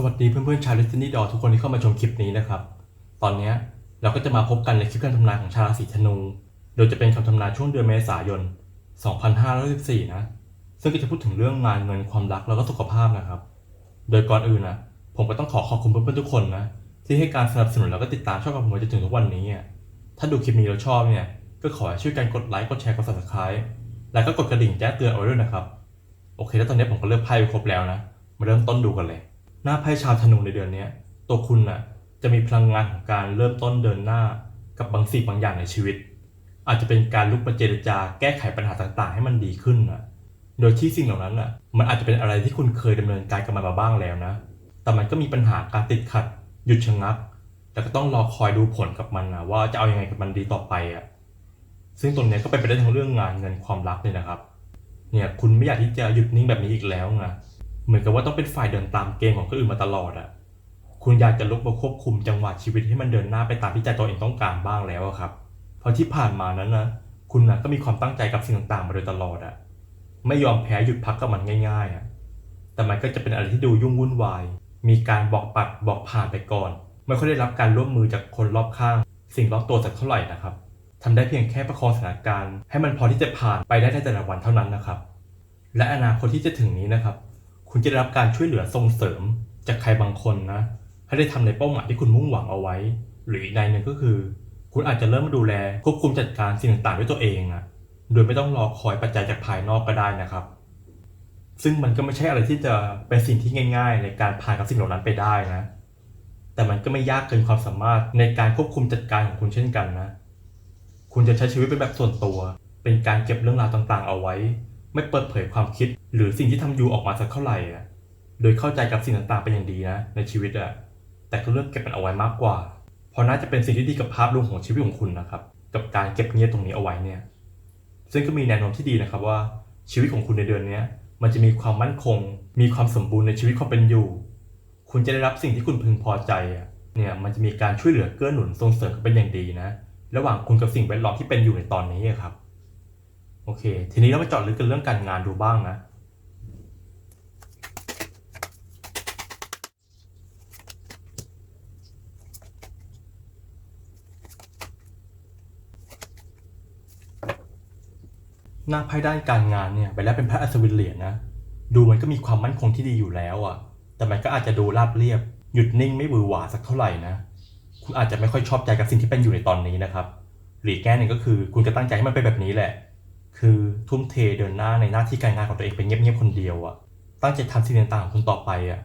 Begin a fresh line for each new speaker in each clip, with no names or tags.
สวัสดีเพื่อนๆชาว Destiny d o ทุกคนที่เข้ามาชมคลิปนี้นะครับ ตอนนี้เราก็จะมาพบกันในคลิปการทำนายของชาวราศีธนู โดยจะเป็นคำทำนายช่วงเดือนเมษายน 2514 นะ ซึ่งก็จะพูดถึงเรื่องงานเงินความรักแล้วก็สุขภาพนะครับ โดยก่อนอื่นนะผมก็ต้องขอขอบคุณเพื่อนๆทุกคนนะที่ให้การสนับสนุนแล้วก็ติดตามช่องของผมมาจนถึงทุกวันนี้อะถ้าดูคลิปนี้แล้วชอบเนี่ยก็ขอให้ช่วยกันกดไลค์กดแชร์กด subscribe แล้วก็กดกระดิ่งแจ้งเตือนเอาไว้ด้วยนะครับ โอเค แล้วตอนนี้ผมก็เลือกไพ่ไปครบแล้วนะ มาเริ่มต้นดูกันเลย หน้าไพ่ชาวธนูในเดือนนี้ตัวคุณน่ะจะมีพลังงานของการเริ่มต้นเดินหน้ากับบางสิ่งบางอย่างในชีวิต อาจจะเป็นการลุกมาเจรจาแก้ไขปัญหาต่างๆ ให้มันดีขึ้นน่ะโดยที่สิ่งเหล่านั้นน่ะมันอาจจะเป็นอะไรที่คุณเคยดำเนินการกันมาบ้างแล้วนะ แต่มันก็มีปัญหาการติดขัด หยุดชะงัก แล้วก็ต้องรอคอยดูผลกับมันนะว่าจะเอาอยังไงกับมันดีต่อไปอะซึ่งตรงนี้ก็เป็นไปได้ทั้งเรื่องงานเงินความรักเลยนะครับ เนี่ยคุณไม่อยากที่จะหยุดนิ่งแบบนี้อีกแล้วไง เหมือนกับว่าต้องเป็นฝ่ายเดินตามเกมของคนอื่นมาตลอดอะคุณอยากจะลุกมาควบคุมจังหวะชีวิตให้มันเดินหน้าไปตามที่ใจตัวเองต้องการบ้างแล้วครับ เพราะที่ผ่านมานั้นนะคุณนะก็มีความตั้งใจกับสิ่งต่างๆ มาโดยตลอดอะไม่ยอมแพ้หยุดพักกับมันง่ายๆอะแต่มันก็จะเป็นอะไรที่ดูยุ่งวุ่นวาย มีการบอกปัดบอกผ่านไปก่อน ไม่ค่อยได้รับการร่วมมือจากคนรอบข้าง สิ่งรอบตัวสักเท่าไหร่นะครับทำได้เพียงแค่ประคองสถานการณ์ให้มันพอที่จะผ่านไปได้ในแต่ละวันเท่านั้นนะครับ และอนาคตที่จะถึงนี้นะครับ คุณจะได้รับการช่วยเหลือส่งเสริมจากใครบางคนนะ ให้ได้ทำในเป้าหมายที่คุณมุ่งหวังเอาไว้ หรืออีกในหนึ่งก็คือ คุณอาจจะเริ่มมาดูแลควบคุมจัดการสิ่งต่างๆด้วยตัวเองอะโดยไม่ต้องรอคอยปัจจัยจากภายนอกก็ได้นะครับ ซึ่งมันก็ไม่ใช่อะไรที่จะเป็นสิ่งที่ง่าย ๆ ในการผ่านกับสิ่งเหล่านั้นไปได้นะ แต่มันก็ไม่ยากเกินความสามารถในการควบคุมจัดการของคุณเช่นกันนะ คุณจะใช้ชีวิตเป็นแบบส่วนตัว เป็นการเก็บเรื่องราวต่างๆ เอาไว้ ไม่เปิดเผยความคิด หรือสิ่งที่ทำอยู่ออกมาสักเท่าไหร่อะโดยเข้าใจกับสิ่งต่างๆเป็นอย่างดีนะในชีวิตอะแต่ก็เลือกเก็บมันเอาไว้มากกว่า เพราะน่าจะเป็นสิ่งที่ดีกับภาพรวมของชีวิตของคุณนะครับ กับการเก็บเงียบตรงนี้เอาไว้เนี่ย ซึ่งก็มีแนวโน้มที่ดีนะครับว่าชีวิตของคุณในเดือนนี้มันจะมีความมั่นคง มีความสมบูรณ์ในชีวิตความเป็นอยู่ คุณจะได้รับสิ่งที่คุณพึงพอใจอะเนี่ยมันจะมีการช่วยเหลือเกื้อหนุนส่งเสริมกันเป็นอย่างดีนะ ระหว่างคุณกับสิ่งแวดล้อมที่เป็นอยู่ในตอนนี้ครับ โอเค ทีนี้เรามาจาะลึกกันเรื่องการงานดูบ้างนะ หน้าไพ่ด้านการงานเนี่ยไปแล้วเป็นพระอัศวินเหรียญนะ ดูมันก็มีความมั่นคงที่ดีอยู่แล้วอะ่ะ แต่มันก็อาจจะดูราบเรียบ หยุดนิ่งไม่บือหวาสักเท่าไหร่นะ คุณอาจจะไม่ค่อยชอบใจกับสิ่งที่เป็นอยู่ในตอนนี้นะครับ หรือแก้หนึ่งก็คือคุณก็ตั้งใจให้มันเป็นแบบนี้แหละ คือทุ่มเทเดินหน้าในหน้าที่การงานของตัวเองเป็นเงียบๆคนเดียวอะตั้งใจทำสิ่งต่างๆของคุณต่อไปอะ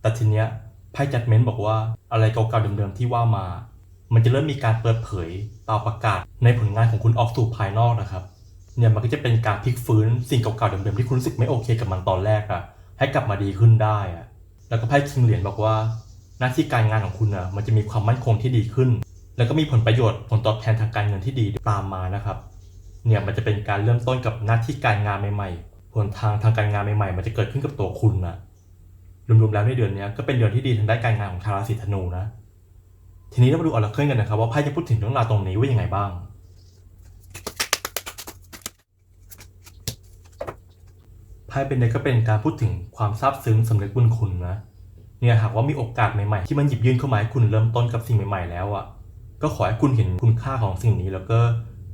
แต่ทีเนี้ยไพ่จัดเมนต์บอกว่าอะไรเก่าๆเดิมๆที่ว่ามา มันจะเริ่มมีการเปิดเผยเปล่าประกาศในผลงานของคุณออกสู่ภายนอกนะครับ เนี่ยมันก็จะเป็นการพลิกฟื้นสิ่งเก่าๆเดิมๆที่คุณรู้สึกไม่โอเคกับมันตอนแรกอะให้กลับมาดีขึ้นได้อะแล้วก็ไพ่คิงเหรียญบอกว่า หน้าที่การงานของคุณอะมันจะมีความมั่นคงที่ดีขึ้น แล้วก็มีผลประโยชน์ผลตอบแทนทางการเงินที่ดีตามมานะครับ เนี่ยมันจะเป็นการเริ่มต้นกับหน้าที่การงานใหม่ๆผลทางทางการงานใหม่ๆ มันจะเกิดขึ้นกับตัวคุณนะรวมๆแล้วในเดือนนี้ก็เป็นเดือนที่ดีทางด้านการงานของชาวราศีธนูนะ ทีนี้เรามาดูออร์เคิลกันนะครับ ว่าไพ่จะพูดถึงเรื่องราวตรงนี้ว่ายังไงบ้าง ไพ่เป็นเนี่ยก็เป็นการพูดถึงความซาบซึ้งสำนึกบุญคุณนะเนี่ยหากว่ามีโอกาสใหม่ๆ ที่มันหยิบยื่นเข้ามาให้คุณเริ่มต้นกับสิ่งใหม่ ๆ แล้วอะก็ขอให้คุณเห็นคุณค่าของสิ่งนี้แล้วก็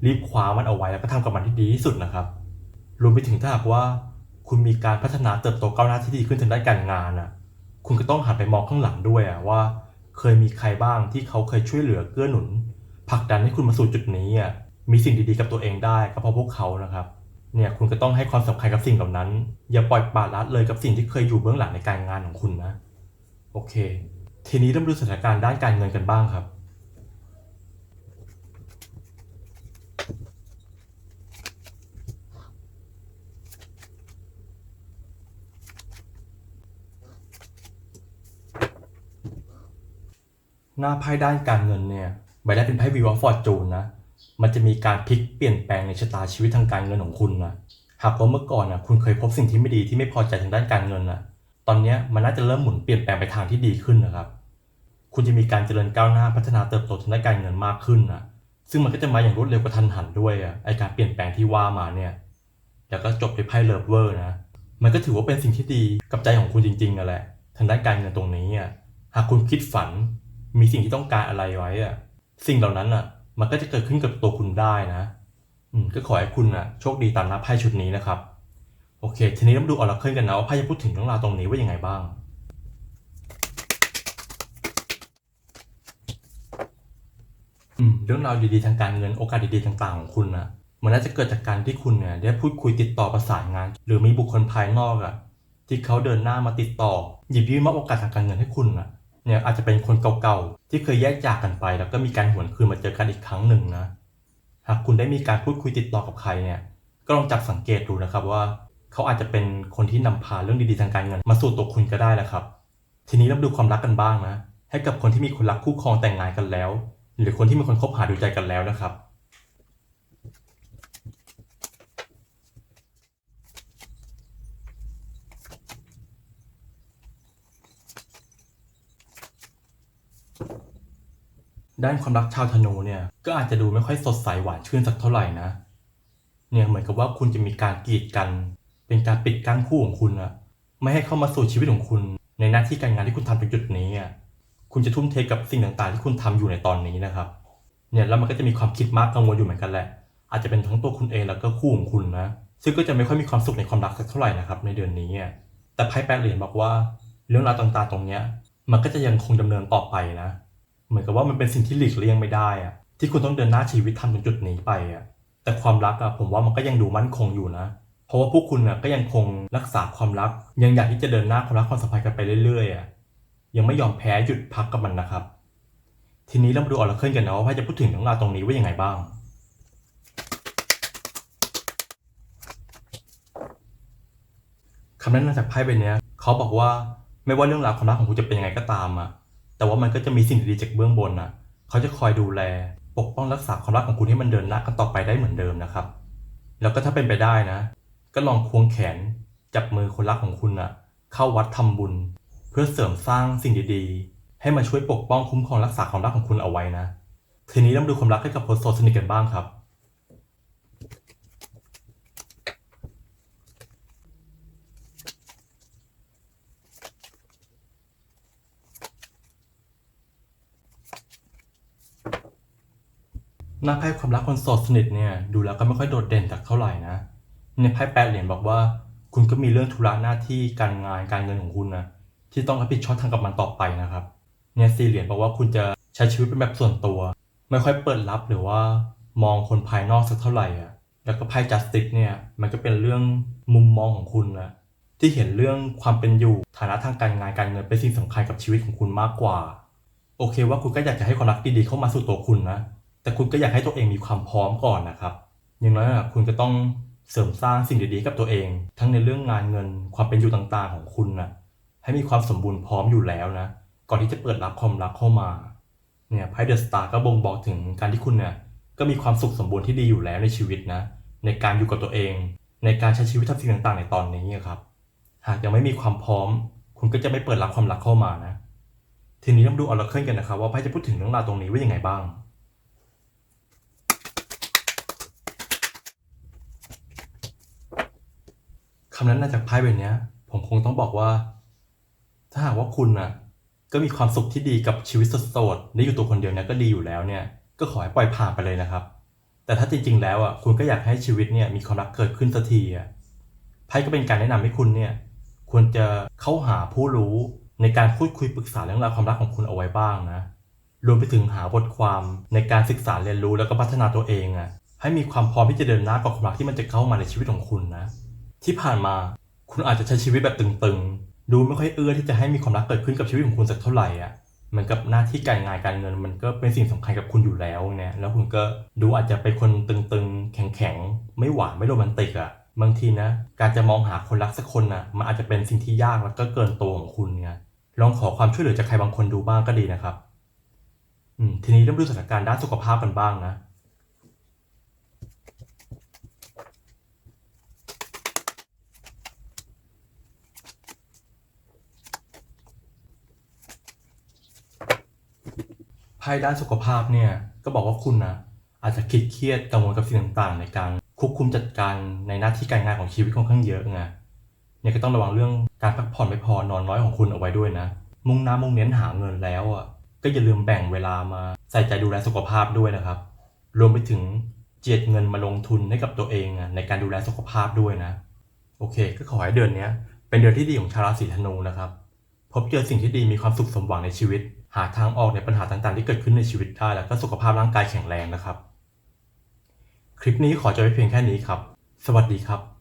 รีบคว้ามันเอาไว้แล้วก็ทำกับมันที่ดีที่สุดนะครับ รวมไปถึงถ้าหากว่า คุณมีการพัฒนาเติบโตก้าวหน้าที่ดีขึ้นทางด้านการงานอะ คุณก็ต้องหันไปมองข้างหลังด้วยอะว่า เคยมีใครบ้างที่เขาเคยช่วยเหลือเกื้อหนุนผลักดันให้คุณมาสู่จุดนี้อะมีสิ่งดีๆกับตัวเองได้ก็เพราะพวกเขานะครับเนี่ยคุณก็ต้องให้ความสำคัญกับสิ่งเหล่านั้น อย่าปล่อยปละละเลยกับสิ่งที่เคยอยู่เบื้องหลังในการงานของคุณนะ โอเค ทีนี้เรามดูสถานการณ์ด้านการเงินกันบ้างครับ หน้าไพ่ด้านการเงินเนี่ยใบแรกเป็นไพ่วีวอฟอร์จูนนะมันจะมีการพลิกเปลี่ยนแปลงในชะตาชีวิตทางการเงินของคุณนะหากว่าเมื่อก่อนนะคุณเคยพบสิ่งที่ไม่ดีที่ไม่พอใจทางด้านการเงินนะตอนนี้มันน่าจะเริ่มหมุนเปลี่ยนแปลงไปทางที่ดีขึ้นนะครับ คุณจะมีการเจริญก้าวหน้าพัฒนาเติบโตทางด้านการเงินมากขึ้นนะซึ่งมันก็จะมาอย่างรวดเร็วกระทันหันด้วยอะไอการเปลี่ยนแปลงที่ว่ามาเนี่ยแล้วก็จบด้วยไพ่เลิฟเวอร์นะมันก็ถือว่าเป็นสิ่งที่ดีกับใจของคุณจริงๆนั่นแหละทางด้านการเงินตรงนี้อะหากคุณคิดฝัน มีสิ่งที่ต้องการอะไรไว้อะสิ่งเหล่านั้นอะ มันก็จะเกิดขึ้นกับตัวคุณได้นะอืมก็ขอให้คุณอะโชคดีตามนับไพ่ชุดนี้นะครับ โอเค ทีนี้เรามาดูออร์เคิลกันนะว่าไพ่จะพูดถึงเรื่องราวตรงนี้ว่ายังไงบ้าง อืมเรื่องราวดีๆทางการเงินโอกาสดีๆต่างๆของคุณนะมันน่าจะเกิดจากการที่คุณเนี่ยได้พูดคุยติดต่อประสานงาน หรือมีบุคคลภายนอกอะที่เขาเดินหน้ามาติดต่อ หยิบยื่นมอบโอกาสทางการเงินให้คุณนะ เนี่ยอาจจะเป็นคนเก่าๆ ที่เคยแยกจากกันไป แล้วก็มีการหวนคืนมาเจอกันอีกครั้งหนึ่งนะหากคุณได้มีการพูดคุยติดต่อกับใครเนี่ยก็ลองจับสังเกตดูนะครับว่า เขาอาจจะเป็นคนที่นำพาเรื่องดีๆทางการเงินมาสู่ตัวคุณก็ได้แหละครับ ทีนี้เรามาดูความรักกันบ้างนะให้กับคนที่มีคนรักคู่ครองแต่งงานกันแล้ว หรือคนที่มีคนคบหาดูใจกันแล้วนะครับ ด้านความรักชาวธนูเนี่ยก็อาจจะดูไม่ค่อยสดใสหวานชื่นสักเท่าไหร่นะ เนี่ยเหมือนกับว่าคุณจะมีการกีดกัน เป็นการปิดกั้นคู่ของคุณอะไม่ให้เข้ามาสู่ชีวิตของคุณ ในหน้าที่การงานที่คุณทำตรงจุดนี้อะคุณจะทุ่มเทกับสิ่งต่างๆ ที่คุณทำอยู่ในตอนนี้นะครับ เนี่ยแล้วมันก็จะมีความคิดมากกังวลอยู่เหมือนกันแหละ อาจจะเป็นทั้งตัวคุณเองแล้วก็คู่ของคุณนะ ซึ่งก็จะไม่ค่อยมีความสุขในความรักสักเท่าไหร่นะครับในเดือนนี้ แต่ไพ่แปดเหรียญบอกว่า เรื่องราวต่างๆ ตรงเนี้ยมันก็จะยังคงดำเนินต่อไปนะ เหมือนกับว่ามันเป็นสิ่งที่หลีกเลี่ยงไม่ได้อะที่คุณต้องเดินหน้าชีวิตทำตรงจุดนี้ไปอะแต่ความรักอะผมว่ามันก็ยังดูมั่นคงอยู่นะ เพราะว่าพวกคุณอะก็ยังคงรักษาความรัก ยังอยากที่จะเดินหน้าความรักความสัมพันธ์กันไปเรื่อยๆอะยังไม่ยอมแพ้หยุดพักกับมันนะครับ ทีนี้เรามาดูออร์เคิลกันนะว่าไพ่จะพูดถึงเรื่องราวตรงนี้ว่ายังไงบ้าง คำแนะนำจากไพ่ใบนี้เขาบอกว่าไม่ว่าเรื่องราวความรักของคุณจะเป็นยังไงก็ตามอะ แต่ว่ามันก็จะมีสิ่งดีๆจากเบื้องบนอะเขาจะคอยดูแล ปกป้องรักษาความรักของคุณให้มันเดินหน้ากันต่อไปได้เหมือนเดิมนะครับ แล้วก็ถ้าเป็นไปได้นะ ก็ลองควงแขนจับมือคนรักของคุณอะเข้าวัดทำบุญ เพื่อเสริมสร้างสิ่งดีๆ ให้มาช่วยปกป้องคุ้มครองรักษาความรักของคุณเอาไว้นะ ทีนี้เรามาดูความรักให้กับคนโสดสนิทกันบ้างครับ หน้าไพ่ความรักคนโสดสนิทเนี่ยดูแล้วก็ไม่ค่อยโดดเด่นจากเท่าไหร่นะ ในไพ่แปดเหรียญบอกว่า คุณก็มีเรื่องธุระหน้าที่การงานการเงินของคุณนะที่ต้องรับผิดชอบทางกับมันต่อไปนะครับ เนี่ยสี่เหรียญบอกว่าคุณจะใช้ชีวิตเป็นแบบส่วนตัว ไม่ค่อยเปิดรับหรือว่ามองคนภายนอกสักเท่าไหร่อะแล้วก็ไพ่จัสติกเนี่ยมันก็เป็นเรื่องมุมมองของคุณนะที่เห็นเรื่องความเป็นอยู่ฐานะทางการงานการเงินเป็นสิ่งสำคัญกับชีวิตของคุณมากกว่า โอเคว่าคุณก็อยากจะให้ความรักดีๆเข้ามาสู่ตัวคุณนะ แต่คุณก็อยากให้ตัวเองมีความพร้อมก่อนนะครับ อย่างน้อยอะคุณก็ต้องเสริมสร้างสิ่งดีๆกับตัวเอง ทั้งในเรื่องงานเงินความเป็นอยู่ต่างๆของคุณนะให้มีความสมบูรณ์พร้อมอยู่แล้วนะ ก่อนที่จะเปิดรับความรักเข้ามาเนี่ยไพ่เดอะสตาร์ก็บ่งบอกถึงการที่คุณเนี่ยก็มีความสุขสมบูรณ์ที่ดีอยู่แล้วในชีวิตนะ ในการอยู่กับตัวเอง ในการใช้ชีวิตทำสิ่งต่างๆ ในตอนนี้ครับ หากยังไม่มีความพร้อม คุณก็จะไม่เปิดรับความรักเข้ามานะ ทีนี้ต้องดูออร์เคิลกันนะครับว่าไพ่จะพูดถึงเรื่องราวตรงนี้ว่ายังไงบ้างำนั้นมาจากไพ่ใบนี้ผมคงต้องบอกว่า ถ้าหากว่าคุณน่ะก็มีความสุขที่ดีกับชีวิตโสดๆได้อยู่ตัวคนเดียวเนี่ยก็ดีอยู่แล้วเนี่ย ก็ขอให้ปล่อยผ่านไปเลยนะครับ แต่ถ้าจริงๆแล้วอะคุณก็อยากให้ชีวิตเนี่ยมีความรักเกิดขึ้นสักทีอะไพ่ก็เป็นการแนะนำให้คุณเนี่ย ควรจะเข้าหาผู้รู้ในการพูดคุยปรึกษาเรื่องราวความรักของคุณเอาไว้บ้างนะ รวมไปถึงหาบทความในการศึกษาเรียนรู้แล้วก็พัฒนาตัวเองอะให้มีความพร้อมที่จะเดินหน้ากับความรักที่มันจะเข้ามาในชีวิตของคุณนะ ที่ผ่านมาคุณอาจจะใช้ชีวิตแบบตึงๆ ดูไม่ค่อยเอื้อที่จะให้มีความรักเกิดขึ้นกับชีวิตของคุณสักเท่าไหร่อะเหมือนกับหน้าที่การงานการเงินมันก็เป็นสิ่งสำคัญกับคุณอยู่แล้วเนี่ยแล้วคุณก็ดูอาจจะเป็นคนตึงๆ แข็งๆ ไม่หวานไม่โรแมนติกอะบางทีนะ การจะมองหาคนรักสักคนอะมันอาจจะเป็นสิ่งที่ยากแล้วก็เกินตัวของคุณไงลองขอความช่วยเหลือจากใครบางคนดูบ้างก็ดีนะครับอืมทีนี้เริ่มดูสถานการณ์ด้านสุขภาพกันบ้างนะ ภายด้านสุขภาพเนี่ยก็บอกว่าคุณนะอาจจะคิดเครียดกังวลกับสิ่งต่างๆ ในการควบคุมจัดการในหน้าที่การงานของชีวิตค่อนข้างเยอะไงยังก็ต้องระวังเรื่องการพักผ่อนไม่พอนอนน้อยของคุณเอาไว้ด้วยนะ มุ่งหน้ามุ่งเน้นหาเงินแล้วอะก็อย่าลืมแบ่งเวลามาใส่ใจดูแลสุขภาพด้วยนะครับ รวมไปถึงเจียดเงินมาลงทุนให้กับตัวเองอะในการดูแลสุขภาพด้วยนะ โอเค ก็ขอให้เดือนนี้เป็นเดือนที่ดีของชาวราศีธนูนะครับ พบเจอสิ่งที่ดีมีความสุขสมหวังในชีวิต หาทางออกในปัญหาต่างๆ ที่เกิดขึ้นในชีวิตได้แล้วก็สุขภาพร่างกายแข็งแรงนะครับ คลิปนี้ขอจบไว้เพียงแค่นี้ครับ สวัสดีครับ